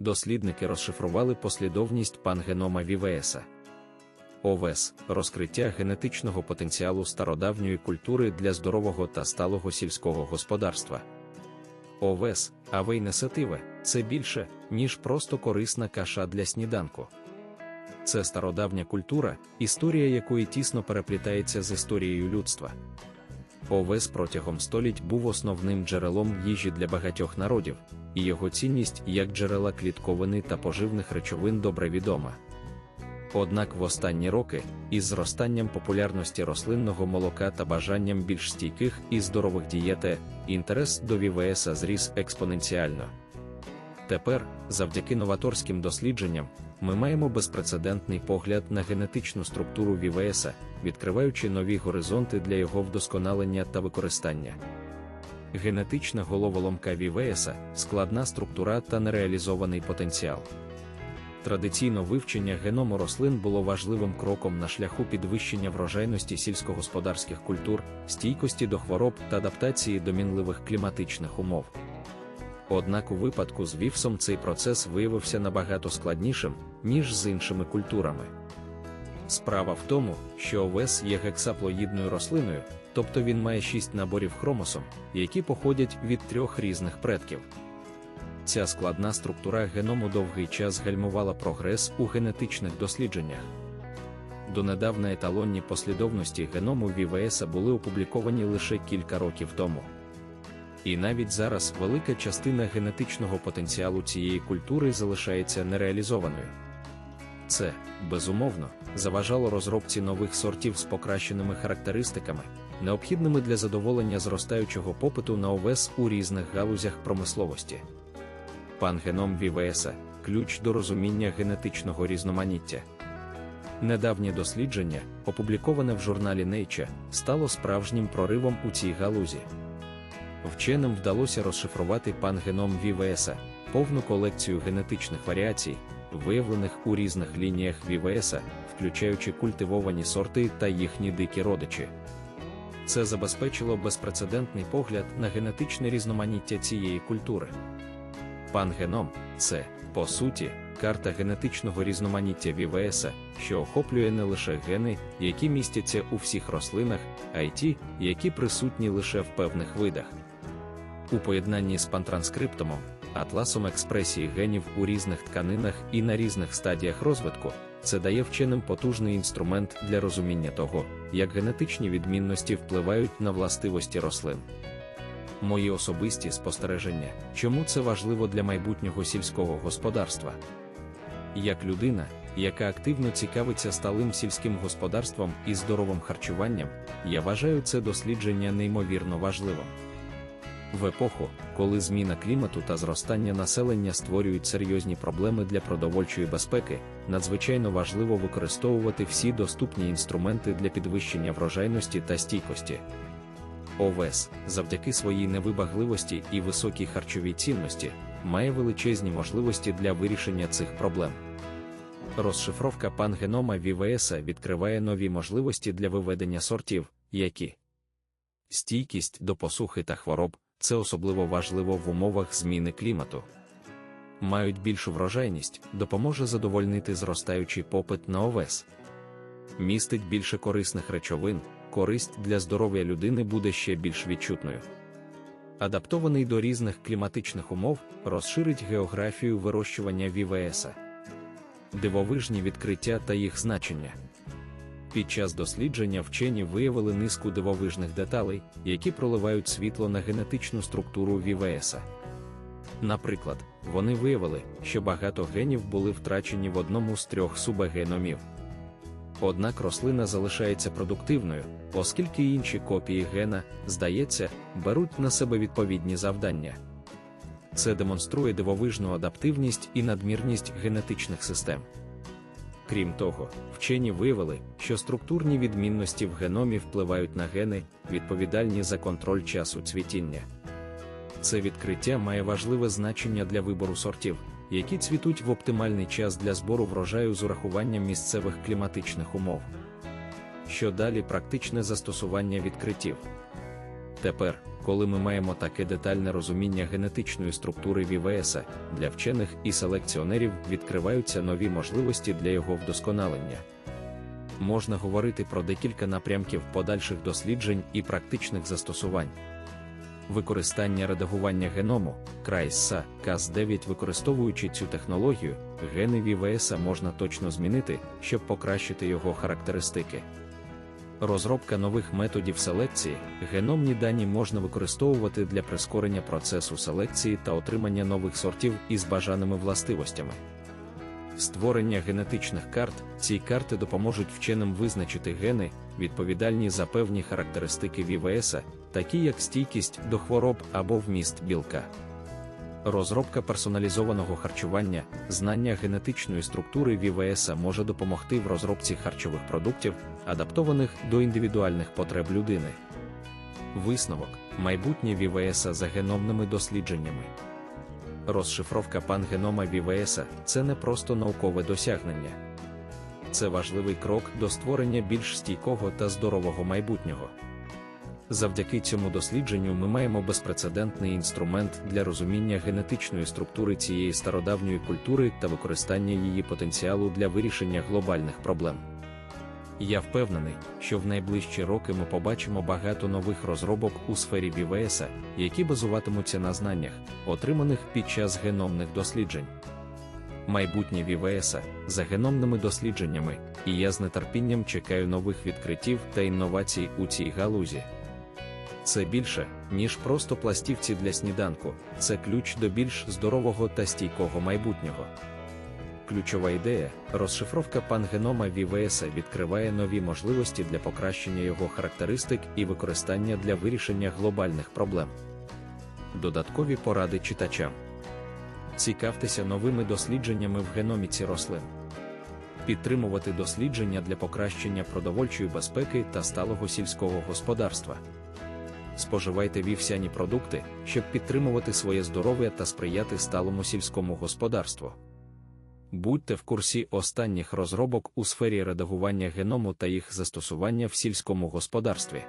дослідники розшифрували послідовність пангенома Вівееса. ОВЕС розкриття генетичного потенціалу стародавньої культури для здорового та сталого сільського господарства. Овес, авейнесативе це більше, ніж просто корисна каша для сніданку. Це стародавня культура, історія якої тісно переплітається з історією людства. Овес протягом століть був основним джерелом їжі для багатьох народів, і його цінність як джерела клітковини та поживних речовин добре відома. Однак в останні роки, із зростанням популярності рослинного молока та бажанням більш стійких і здорових дієте, інтерес до ВВС зріс експоненціально. Тепер, завдяки новаторським дослідженням, ми маємо безпрецедентний погляд на генетичну структуру ВВС, відкриваючи нові горизонти для його вдосконалення та використання. Генетична головоломка ВВС – складна структура та нереалізований потенціал. Традиційно вивчення геному рослин було важливим кроком на шляху підвищення врожайності сільськогосподарських культур, стійкості до хвороб та адаптації до мінливих кліматичних умов. Однак у випадку з вівсом цей процес виявився набагато складнішим, ніж з іншими культурами. Справа в тому, що овес є гексаплоїдною рослиною, тобто він має шість наборів хромосом, які походять від трьох різних предків. Ця складна структура геному довгий час гальмувала прогрес у генетичних дослідженнях. Донедавна еталонні послідовності геному ВВС були опубліковані лише кілька років тому. І навіть зараз велика частина генетичного потенціалу цієї культури залишається нереалізованою. Це, безумовно, заважало розробці нових сортів з покращеними характеристиками, необхідними для задоволення зростаючого попиту на овес у різних галузях промисловості. Пангеном Вівеса ключ до розуміння генетичного різноманіття. Недавнє дослідження, опубліковане в журналі Nature, стало справжнім проривом у цій галузі. Вченим вдалося розшифрувати пангеном Вівеса, повну колекцію генетичних варіацій, виявлених у різних лініях Вівеса, включаючи культивовані сорти та їхні дикі родичі. Це забезпечило безпрецедентний погляд на генетичне різноманіття цієї культури. Пангеном це, по суті, карта генетичного різноманіття Вівеса, що охоплює не лише гени, які містяться у всіх рослинах, а й ті, які присутні лише в певних видах. У поєднанні з пантранскриптомом, атласом експресії генів у різних тканинах і на різних стадіях розвитку, це дає вченим потужний інструмент для розуміння того, як генетичні відмінності впливають на властивості рослин. Мої особисті спостереження, чому це важливо для майбутнього сільського господарства. Як людина, яка активно цікавиться сталим сільським господарством і здоровим харчуванням, я вважаю це дослідження неймовірно важливим. В епоху, коли зміна клімату та зростання населення створюють серйозні проблеми для продовольчої безпеки, надзвичайно важливо використовувати всі доступні інструменти для підвищення врожайності та стійкості. Овес, завдяки своїй невибагливості і високій харчовій цінності, має величезні можливості для вирішення цих проблем. Розшифровка пангенома Вівеса відкриває нові можливості для виведення сортів, які стійкість до посухи та хвороб це особливо важливо в умовах зміни клімату. Мають більшу врожайність, допоможе задовольнити зростаючий попит на овес, містить більше корисних речовин, користь для здоров'я людини буде ще більш відчутною. Адаптований до різних кліматичних умов, розширить географію вирощування ВВСа. Дивовижні відкриття та їх значення. Під час дослідження вчені виявили низку дивовижних деталей, які проливають світло на генетичну структуру ВВСа. Наприклад, вони виявили, що багато генів були втрачені в одному з трьох субгеномів. Однак рослина залишається продуктивною, оскільки інші копії гена, здається, беруть на себе відповідні завдання. Це демонструє дивовижну адаптивність і надмірність генетичних систем. Крім того, вчені виявили, що структурні відмінності в геномі впливають на гени, відповідальні за контроль часу цвітіння. Це відкриття має важливе значення для вибору сортів, які цвітуть в оптимальний час для збору врожаю з урахуванням місцевих кліматичних умов. Що далі практичне застосування відкриттів. Тепер, Коли ми маємо таке детальне розуміння генетичної структури ВВС, для вчених і селекціонерів відкриваються нові можливості для його вдосконалення. Можна говорити про декілька напрямків подальших досліджень і практичних застосувань. Використання редагування геному, крайса, КАС9 використовуючи цю технологію, гени ВВС можна точно змінити, щоб покращити його характеристики. Розробка нових методів селекції, геномні дані можна використовувати для прискорення процесу селекції та отримання нових сортів із бажаними властивостями. Створення генетичних карт ці карти допоможуть вченим визначити гени, відповідальні за певні характеристики ВВС, такі як стійкість до хвороб або вміст білка. Розробка персоналізованого харчування, знання генетичної структури ВВС може допомогти в розробці харчових продуктів, адаптованих до індивідуальних потреб людини. Висновок майбутнє ВВС за геномними дослідженнями. Розшифровка пангенома ВВС це не просто наукове досягнення. Це важливий крок до створення більш стійкого та здорового майбутнього. Завдяки цьому дослідженню ми маємо безпрецедентний інструмент для розуміння генетичної структури цієї стародавньої культури та використання її потенціалу для вирішення глобальних проблем. Я впевнений, що в найближчі роки ми побачимо багато нових розробок у сфері ВВС, які базуватимуться на знаннях, отриманих під час геномних досліджень. Майбутнє ВВС за геномними дослідженнями, і я з нетерпінням чекаю нових відкриттів та інновацій у цій галузі. Це більше, ніж просто пластівці для сніданку, це ключ до більш здорового та стійкого майбутнього. Ключова ідея розшифровка пангенома ВВС відкриває нові можливості для покращення його характеристик і використання для вирішення глобальних проблем. Додаткові поради читачам. Цікавтеся новими дослідженнями в геноміці рослин. Підтримувати дослідження для покращення продовольчої безпеки та сталого сільського господарства. Споживайте вівсяні продукти, щоб підтримувати своє здоров'я та сприяти сталому сільському господарству. Будьте в курсі останніх розробок у сфері редагування геному та їх застосування в сільському господарстві.